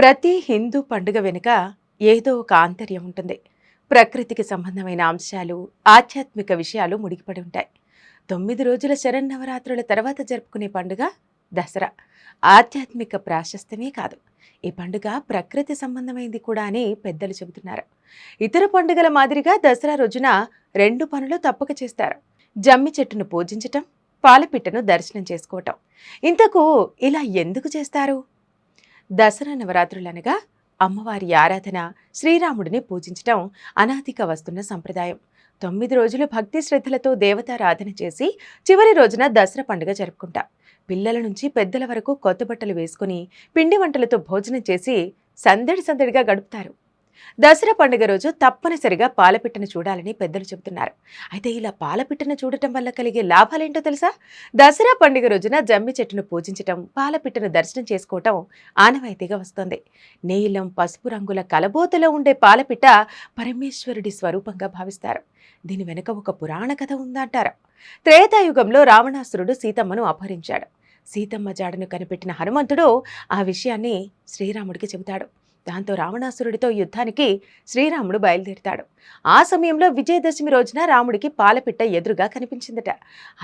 ప్రతి హిందూ పండుగ వెనుక ఏదో ఒక ఆంతర్యం ఉంటుంది. ప్రకృతికి సంబంధమైన అంశాలు ఆధ్యాత్మిక విషయాలు ముడిపడి ఉంటాయి. తొమ్మిది రోజుల శరన్నవరాత్రుల తర్వాత జరుపుకునే పండుగ దసరా. ఆధ్యాత్మిక ప్రాశస్త్యమే కాదు ఈ పండుగ ప్రకృతి సంబంధమైంది కూడా అని పెద్దలు చెబుతున్నారు. ఇతర పండుగల మాదిరిగా దసరా రోజున రెండు పనులు తప్పక చేస్తారు. జమ్మి చెట్టును పూజించటం పాలపిట్టను దర్శనం చేసుకోవటం. ఇంతకు ఇలా ఎందుకు చేస్తారు? దసరా నవరాత్రులనగా అమ్మవారి ఆరాధన శ్రీరాముడిని పూజించటం అనాదిగా వస్తున్న సంప్రదాయం. తొమ్మిది రోజులు భక్తి శ్రద్ధలతో దేవతారాధన చేసి చివరి రోజున దసరా పండుగ జరుపుకుంటాం. పిల్లల నుంచి పెద్దల వరకు కొత్త బట్టలు వేసుకుని పిండి వంటలతో భోజనం చేసి సందడి సందడిగా గడుపుతారు. దసరా పండుగ రోజు తప్పనిసరిగా పాలపిట్టను చూడాలని పెద్దలు చెబుతున్నారు. అయితే ఇలా పాలపిట్టను చూడటం వల్ల కలిగే లాభాలేంటో తెలుసా? దసరా పండుగ రోజున జమ్మి చెట్టును పూజించటం పాలపిట్టను దర్శనం చేసుకోవటం ఆనవాయితీగా వస్తోంది. నీలం పసుపు రంగుల కలబోతలో ఉండే పాలపిట్ట పరమేశ్వరుడి స్వరూపంగా భావిస్తారు. దీని వెనుక ఒక పురాణ కథ ఉందంటారు. త్రేతాయుగంలో రావణాసురుడు సీతమ్మను అపహరించాడు. సీతమ్మ జాడను కనిపెట్టిన హనుమంతుడు ఆ విషయాన్ని శ్రీరాముడికి చెబుతాడు. దాంతో రావణాసురుడితో యుద్ధానికి శ్రీరాముడు బయలుదేరుతాడు. ఆ సమయంలో విజయదశమి రోజున రాముడికి పాలపిట్ట ఎదురుగా కనిపించిందట.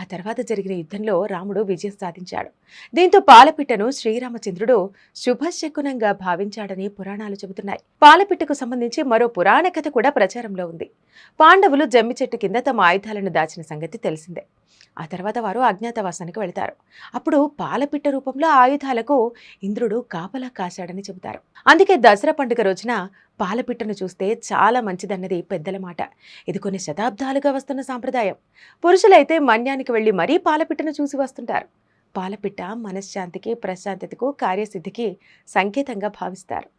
ఆ తర్వాత జరిగిన యుద్ధంలో రాముడు విజయం సాధించాడు. దీంతో పాలపిట్టను శ్రీరామచంద్రుడు శుభశకునంగా భావించాడని పురాణాలు చెబుతున్నాయి. పాలపిట్టకు సంబంధించి మరో పురాణ కథ కూడా ప్రచారంలో ఉంది. పాండవులు జమ్మి చెట్టు కింద తమ ఆయుధాలను దాచిన సంగతి తెలిసిందే. ఆ తర్వాత వారు అజ్ఞాతవాసానికి వెళతారు. అప్పుడు పాలపిట్ట రూపంలో ఆయుధాలకు ఇంద్రుడు కాపలా కాశాడని చెబుతారు. అందుకే దసరా పండుగ రోజున పాలపిట్టను చూస్తే చాలా మంచిదన్నది పెద్దల మాట. ఇది కొన్ని శతాబ్దాలుగా వస్తున్న సాంప్రదాయం. పురుషులైతే మన్యానికి వెళ్ళి మరీ పాలపిట్టను చూసి వస్తుంటారు. పాలపిట్ట మనశ్శాంతికి ప్రశాంతతకు కార్యసిద్ధికి సంకేతంగా భావిస్తారు.